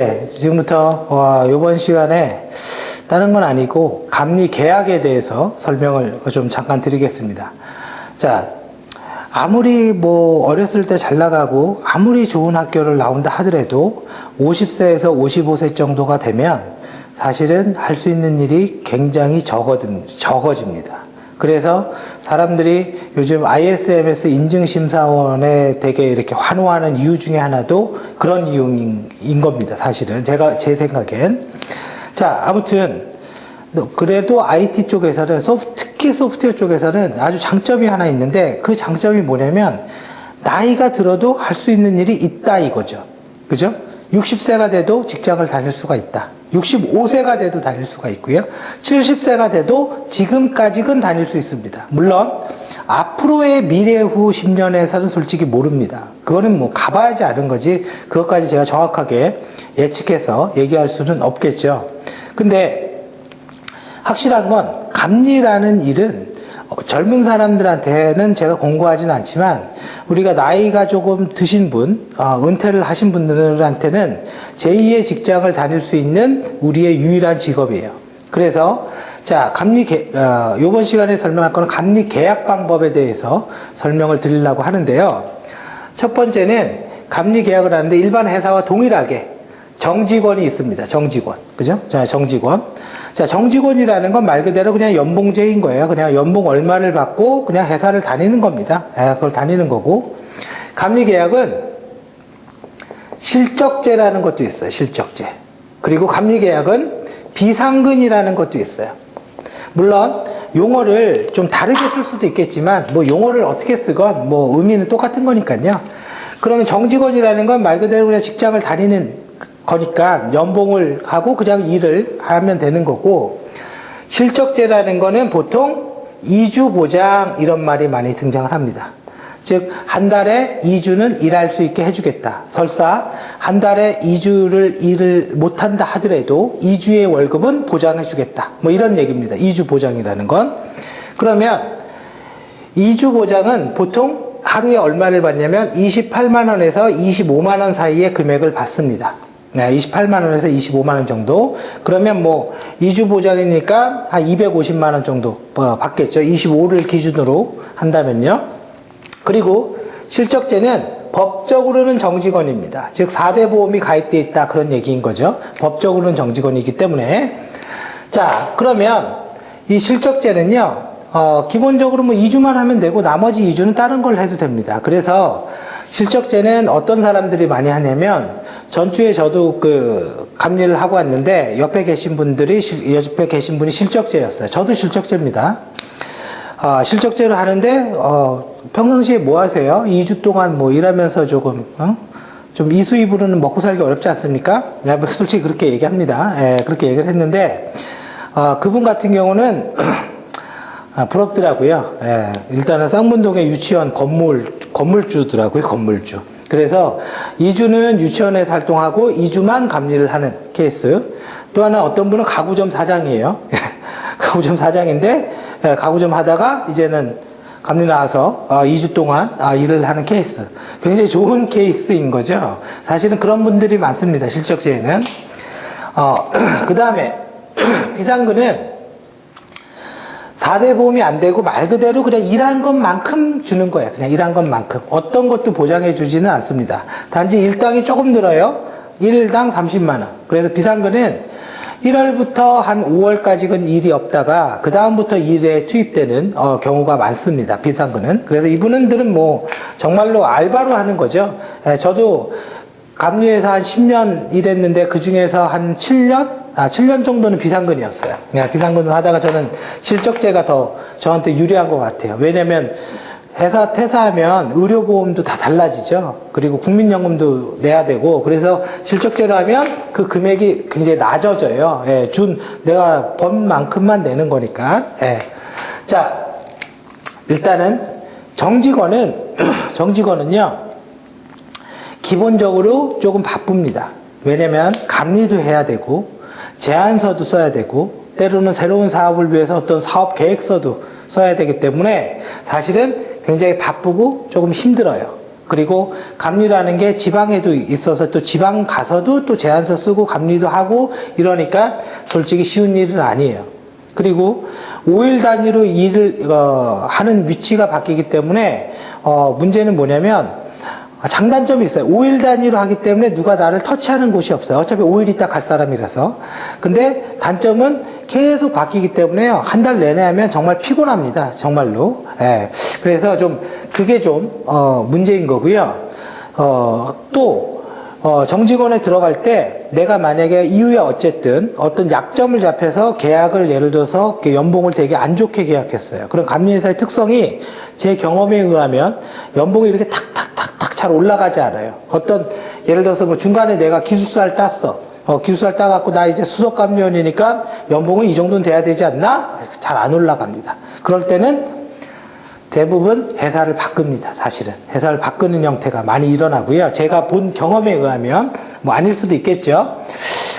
네, 지금부터 어, 이번 시간에 다른 건 아니고 감리 계약에 대해서 설명을 좀 잠깐 드리겠습니다. 자, 아무리 뭐 어렸을 때 잘 나가고 아무리 좋은 학교를 나온다 하더라도 50세에서 55세 정도가 되면 사실은 할 수 있는 일이 굉장히 적어dim, 적어집니다. 그래서 사람들이 요즘 ISMS 인증심사원에 되게 이렇게 환호하는 이유 중에 하나도 그런 이유인 인 겁니다. 사실은. 제가, 제 생각엔. 자, 아무튼, 그래도 IT 쪽에서는, 소프, 특히 소프트웨어 쪽에서는 아주 장점이 하나 있는데 그 장점이 뭐냐면 나이가 들어도 할 수 있는 일이 있다 이거죠. 그죠? 60세가 돼도 직장을 다닐 수가 있다. 65세가 돼도 다닐 수가 있고요. 70세가 돼도 지금까지는 다닐 수 있습니다. 물론 앞으로의 미래 후 10년에서는 솔직히 모릅니다. 그거는 뭐 가봐야지 아는 거지 그것까지 제가 정확하게 예측해서 얘기할 수는 없겠죠. 근데 확실한 건 감리라는 일은 젊은 사람들한테는 제가 공고하지는 않지만 우리가 나이가 조금 드신 분, 어, 은퇴를 하신 분들한테는 제2의 직장을 다닐 수 있는 우리의 유일한 직업이에요. 그래서 자 감리 개, 어, 이번 시간에 설명할 거는 감리 계약 방법에 대해서 설명을 드리려고 하는데요. 첫 번째는 감리 계약을 하는데 일반 회사와 동일하게 정직원이 있습니다. 정직원. 그죠? 자, 정직원. 자, 정직원이라는 건 말 그대로 그냥 연봉제인 거예요. 그냥 연봉 얼마를 받고 그냥 회사를 다니는 겁니다. 예, 그걸 다니는 거고. 감리 계약은 실적제라는 것도 있어요. 실적제. 그리고 감리 계약은 비상근이라는 것도 있어요. 물론 용어를 좀 다르게 쓸 수도 있겠지만 뭐 용어를 어떻게 쓰건 뭐 의미는 똑같은 거니까요. 그러면 정직원이라는 건 말 그대로 그냥 직장을 다니는 거니까 연봉을 하고 그냥 일을 하면 되는 거고 실적제라는 거는 보통 이주 보장 이런 말이 많이 등장을 합니다. 즉, 한 달에 2주는 일할 수 있게 해주겠다. 설사, 한 달에 2주를 일을 못한다 하더라도 2주의 월급은 보장해주겠다. 뭐 이런 얘기입니다. 2주 보장이라는 건. 그러면 2주 보장은 보통 하루에 얼마를 받냐면 28만 원에서 25만 원 사이의 금액을 받습니다. 네, 28만 원에서 25만 원 정도. 그러면 뭐 2주 보장이니까 한 250만 원 정도 어, 받겠죠. 25를 기준으로 한다면요. 그리고 실적제는 법적으로는 정직원입니다. 즉 4대 보험이 가입되어 있다 그런 얘기인 거죠. 법적으로는 정직원이기 때문에 자 그러면 이 실적제는요 어, 기본적으로 뭐 2주만 하면 되고 나머지 2주는 다른 걸 해도 됩니다. 그래서 실적제는 어떤 사람들이 많이 하냐면 전주에 저도 그 감리를 하고 왔는데 옆에 계신 분들이 실- 옆에 계신 분이 실적제였어요. 저도 실적제입니다. 아, 실적제를 하는데 어, 평상시에 뭐 하세요? 2주 동안 뭐 일하면서 조금 어? 좀 이수입으로는 먹고 살기 어렵지 않습니까? 솔직히 그렇게 얘기합니다. 예, 그렇게 얘기를 했는데 어, 그분 같은 경우는 아, 부럽더라고요. 예, 일단은 쌍문동의 유치원 건물 건물주더라고요. 건물주. 그래서 2주는 유치원에서 활동하고 2주만 감리를 하는 케이스. 또 하나 어떤 분은 가구점 사장이에요. 가구점 사장인데 예, 가구점 하다가 이제는 감리 나와서 어, 2주 동안 아, 일을 하는 케이스. 굉장히 좋은 케이스인 거죠. 사실은 그런 분들이 많습니다. 실적제에는. 어, 그 다음에 비상근은 4대 보험이 안 되고 말 그대로 그냥 일한 것만큼 주는 거예요. 그냥 일한 것만큼. 어떤 것도 보장해 주지는 않습니다. 단지 일당이 조금 늘어요. 일당 30만원. 그래서 비상근은 1월부터 한 5월까지는 일이 없다가 그 다음부터 일에 투입되는 어, 경우가 많습니다. 비상근은. 그래서 이분들은 뭐 정말로 알바로 하는 거죠. 예, 저도 감리에서 한 10년 일했는데 그 중에서 한 7년? 아, 7년 정도는 비상근이었어요. 네, 비상근을 하다가 저는 실적제가 더 저한테 유리한 것 같아요. 왜냐면 회사 퇴사하면 의료보험도 다 달라지죠. 그리고 국민연금도 내야 되고, 그래서 실적제로 하면 그 금액이 굉장히 낮아져요. 예, 준, 내가 번 만큼만 내는 거니까. 예. 자, 일단은 정직원은, 정직원은요, 기본적으로 조금 바쁩니다. 왜냐면 감리도 해야 되고 제안서도 써야 되고 때로는 새로운 사업을 위해서 어떤 사업 계획서도 써야 되기 때문에 사실은 굉장히 바쁘고 조금 힘들어요. 그리고 감리라는 게 지방에도 있어서 또 지방 가서도 또 제안서 쓰고 감리도 하고 이러니까 솔직히 쉬운 일은 아니에요. 그리고 5일 단위로 일을 어, 하는 위치가 바뀌기 때문에 어, 문제는 뭐냐면 아, 장단점이 있어요. 5일 단위로 하기 때문에 누가 나를 터치하는 곳이 없어요. 어차피 5일 있다 갈 사람이라서. 근데 단점은 계속 바뀌기 때문에요. 한 달 내내 하면 정말 피곤합니다. 정말로. 예. 그래서 좀 그게 좀 어, 문제인 거고요. 어, 또 어, 정직원에 들어갈 때 내가 만약에 이후에 어쨌든 어떤 약점을 잡혀서 계약을 예를 들어서 연봉을 되게 안 좋게 계약했어요. 그럼 감리회사의 특성이 제 경험에 의하면 연봉이 이렇게 탁탁탁탁 잘 올라가지 않아요. 어떤 예를 들어서 뭐 중간에 내가 기술사를 땄어. 어, 기술사를 따갖고 나 이제 수석 감리원이니까 연봉은 이 정도는 돼야 되지 않나? 잘 안 올라갑니다. 그럴 때는 대부분 회사를 바꿉니다. 사실은 회사를 바꾸는 형태가 많이 일어나고요. 제가 본 경험에 의하면 뭐 아닐 수도 있겠죠.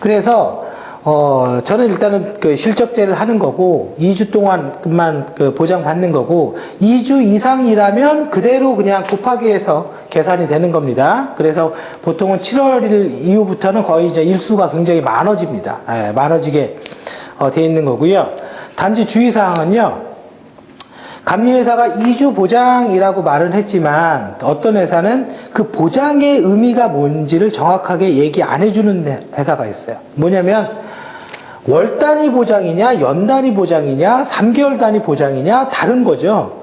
그래서 어 저는 일단은 그 실적제를 하는 거고 2주 동안만 그 보장 받는 거고 2주 이상이라면 그대로 그냥 곱하기 해서 계산이 되는 겁니다. 그래서 보통은 7월 1일 이후부터는 거의 이제 일수가 굉장히 많아집니다. 예, 많아지게 어, 돼 있는 거고요. 단지 주의사항은요. 감리회사가 2주 보장이라고 말은 했지만 어떤 회사는 그 보장의 의미가 뭔지를 정확하게 얘기 안 해주는 회사가 있어요. 뭐냐면 월 단위 보장이냐, 연 단위 보장이냐, 3개월 단위 보장이냐 다른 거죠.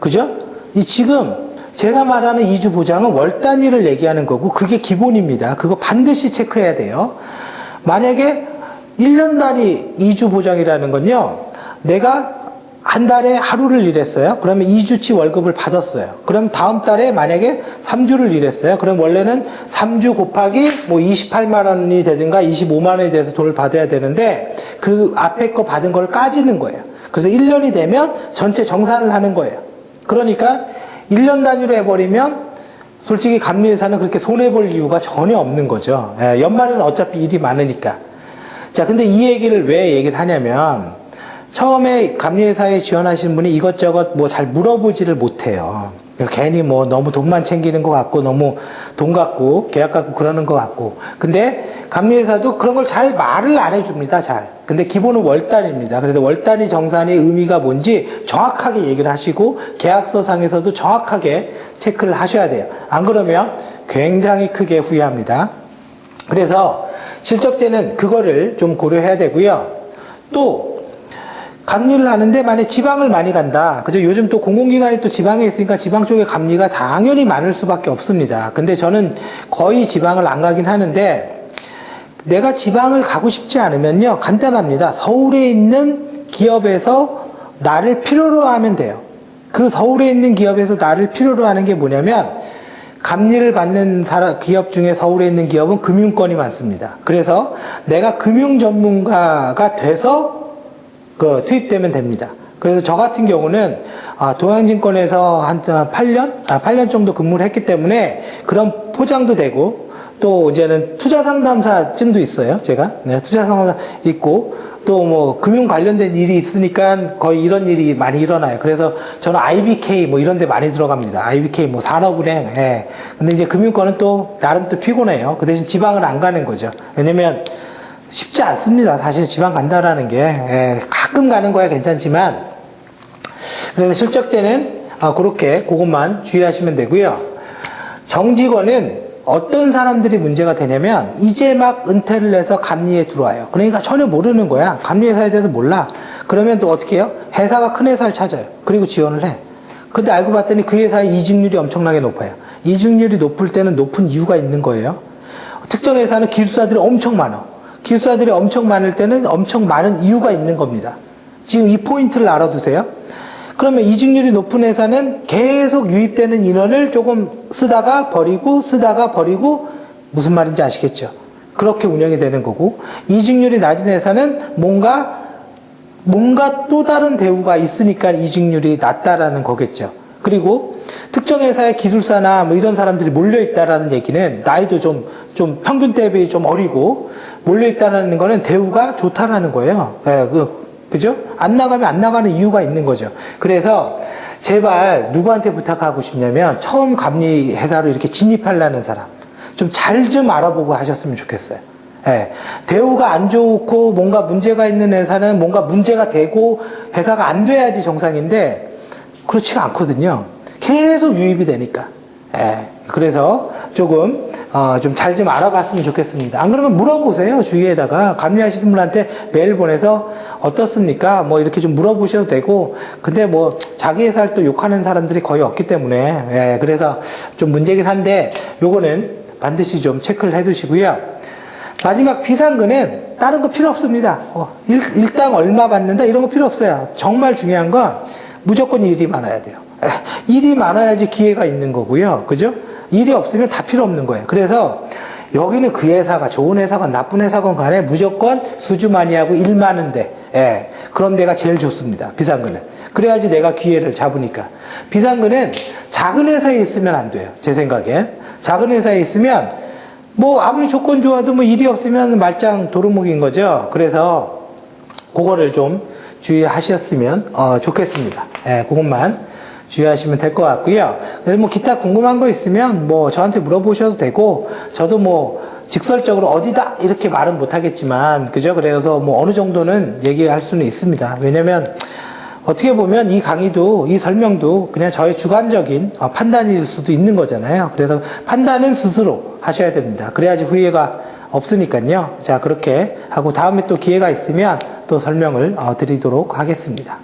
그죠? 이 지금 제가 말하는 2주 보장은 월 단위를 얘기하는 거고 그게 기본입니다. 그거 반드시 체크해야 돼요. 만약에 1년 단위 2주 보장이라는 건요. 내가 한 달에 하루를 일했어요. 그러면 2주치 월급을 받았어요. 그럼 다음 달에 만약에 3주를 일했어요. 그럼 원래는 3주 곱하기 뭐 28만 원이 되든가 25만 원이 돼서 돈을 받아야 되는데 그 앞에 거 받은 걸 까지는 거예요. 그래서 1년이 되면 전체 정산을 하는 거예요. 그러니까 1년 단위로 해버리면 솔직히 감리회사는 그렇게 손해볼 이유가 전혀 없는 거죠. 예, 연말에는 어차피 일이 많으니까. 자, 근데 이 얘기를 왜 얘기를 하냐면 처음에 감리회사에 지원하신 분이 이것저것 뭐 잘 물어보지를 못해요. 괜히 뭐 너무 돈만 챙기는 것 같고 너무 돈 갖고 계약 갖고 그러는 것 같고. 근데 감리회사도 그런 걸 잘 말을 안 해줍니다 잘. 근데 기본은 월단입니다. 그래서 월단위 정산의 의미가 뭔지 정확하게 얘기를 하시고 계약서 상에서도 정확하게 체크를 하셔야 돼요. 안 그러면 굉장히 크게 후회합니다. 그래서 실적제는 그거를 좀 고려해야 되고요. 또 감리를 하는데 만약 지방을 많이 간다. 그죠? 요즘 또 공공기관이 또 지방에 있으니까 지방 쪽에 감리가 당연히 많을 수밖에 없습니다. 근데 저는 거의 지방을 안 가긴 하는데 내가 지방을 가고 싶지 않으면요. 간단합니다. 서울에 있는 기업에서 나를 필요로 하면 돼요. 그 서울에 있는 기업에서 나를 필요로 하는 게 뭐냐면 감리를 받는 사람, 기업 중에 서울에 있는 기업은 금융권이 많습니다. 그래서 내가 금융 전문가가 돼서 그 투입되면 됩니다. 그래서 저 같은 경우는 아, 동양증권에서 한 8년, 아, 8년 정도 근무를 했기 때문에 그런 포장도 되고 또 이제는 투자 상담사증도 있어요. 제가 네, 투자 상담사 있고 또 뭐 금융 관련된 일이 있으니까 거의 이런 일이 많이 일어나요. 그래서 저는 IBK 뭐 이런 데 많이 들어갑니다. IBK 뭐 산업은행. 예. 근데 이제 금융권은 또 나름 또 피곤해요. 그 대신 지방은 안 가는 거죠. 왜냐면 쉽지 않습니다. 사실 지방 간다라는 게 예, 가끔 가는 거야 괜찮지만 그래서 실적제는 아, 그렇게 그것만 주의하시면 되고요. 정직원은 어떤 사람들이 문제가 되냐면 이제 막 은퇴를 해서 감리에 들어와요. 그러니까 전혀 모르는 거야. 감리회사에 대해서 몰라. 그러면 또 어떻게 해요? 회사가 큰 회사를 찾아요. 그리고 지원을 해. 근데 알고 봤더니 그 회사의 이직률이 엄청나게 높아요. 이직률이 높을 때는 높은 이유가 있는 거예요. 특정 회사는 기술사들이 엄청 많아. 기술사들이 엄청 많을 때는 엄청 많은 이유가 있는 겁니다. 지금 이 포인트를 알아두세요. 그러면 이직률이 높은 회사는 계속 유입되는 인원을 조금 쓰다가 버리고 쓰다가 버리고 무슨 말인지 아시겠죠? 그렇게 운영이 되는 거고 이직률이 낮은 회사는 뭔가 뭔가 또 다른 대우가 있으니까 이직률이 낮다라는 거겠죠. 그리고 특정 회사의 기술사나 뭐 이런 사람들이 몰려 있다라는 얘기는 나이도 좀, 좀 평균 대비 좀 어리고 몰려 있다라는 거는 대우가 좋다라는 거예요. 예, 그, 그죠? 안 나가면 안 나가는 이유가 있는 거죠. 그래서 제발 누구한테 부탁하고 싶냐면 처음 감리 회사로 이렇게 진입하려는 사람 좀잘좀 알아보고 하셨으면 좋겠어요. 예, 대우가 안 좋고 뭔가 문제가 있는 회사는 뭔가 문제가 되고 회사가 안 돼야지 정상인데 그렇지가 않거든요. 계속 유입이 되니까. 예, 그래서 조금 어, 좀잘좀 알아봤으면 좋겠습니다. 안 그러면 물어보세요 주위에다가 감리하시는 분한테 메일 보내서 어떻습니까? 뭐 이렇게 좀 물어보셔도 되고 근데 뭐 자기 회사를 또 욕하는 사람들이 거의 없기 때문에 예, 그래서 좀 문제긴 한데 요거는 반드시 좀 체크를 해두시고요. 마지막 비상금은 다른 거 필요 없습니다. 어, 일, 일당 얼마 받는다 이런 거 필요 없어요. 정말 중요한 건 무조건 일이 많아야 돼요. 에, 일이 많아야지 기회가 있는 거고요. 그죠? 일이 없으면 다 필요 없는 거예요. 그래서 여기는 그 회사가 좋은 회사건 나쁜 회사건 간에 무조건 수주 많이 하고 일 많은데 예, 그런 데가 제일 좋습니다. 비상근은. 그래야지 내가 기회를 잡으니까. 비상근은 작은 회사에 있으면 안 돼요. 제 생각엔. 작은 회사에 있으면 뭐 아무리 조건 좋아도 뭐 일이 없으면 말짱 도루묵인 거죠. 그래서 그거를 좀 주의하셨으면 어, 좋겠습니다. 예, 그것만 주의하시면 될 것 같고요. 그래서 뭐 기타 궁금한 거 있으면 뭐 저한테 물어보셔도 되고 저도 뭐 직설적으로 어디다 이렇게 말은 못하겠지만 그죠? 그래서 뭐 어느 정도는 얘기할 수는 있습니다. 왜냐면 어떻게 보면 이 강의도 이 설명도 그냥 저의 주관적인 어, 판단일 수도 있는 거잖아요. 그래서 판단은 스스로 하셔야 됩니다. 그래야지 후회가 없으니까요. 자 그렇게 하고 다음에 또 기회가 있으면 또 설명을 어, 드리도록 하겠습니다.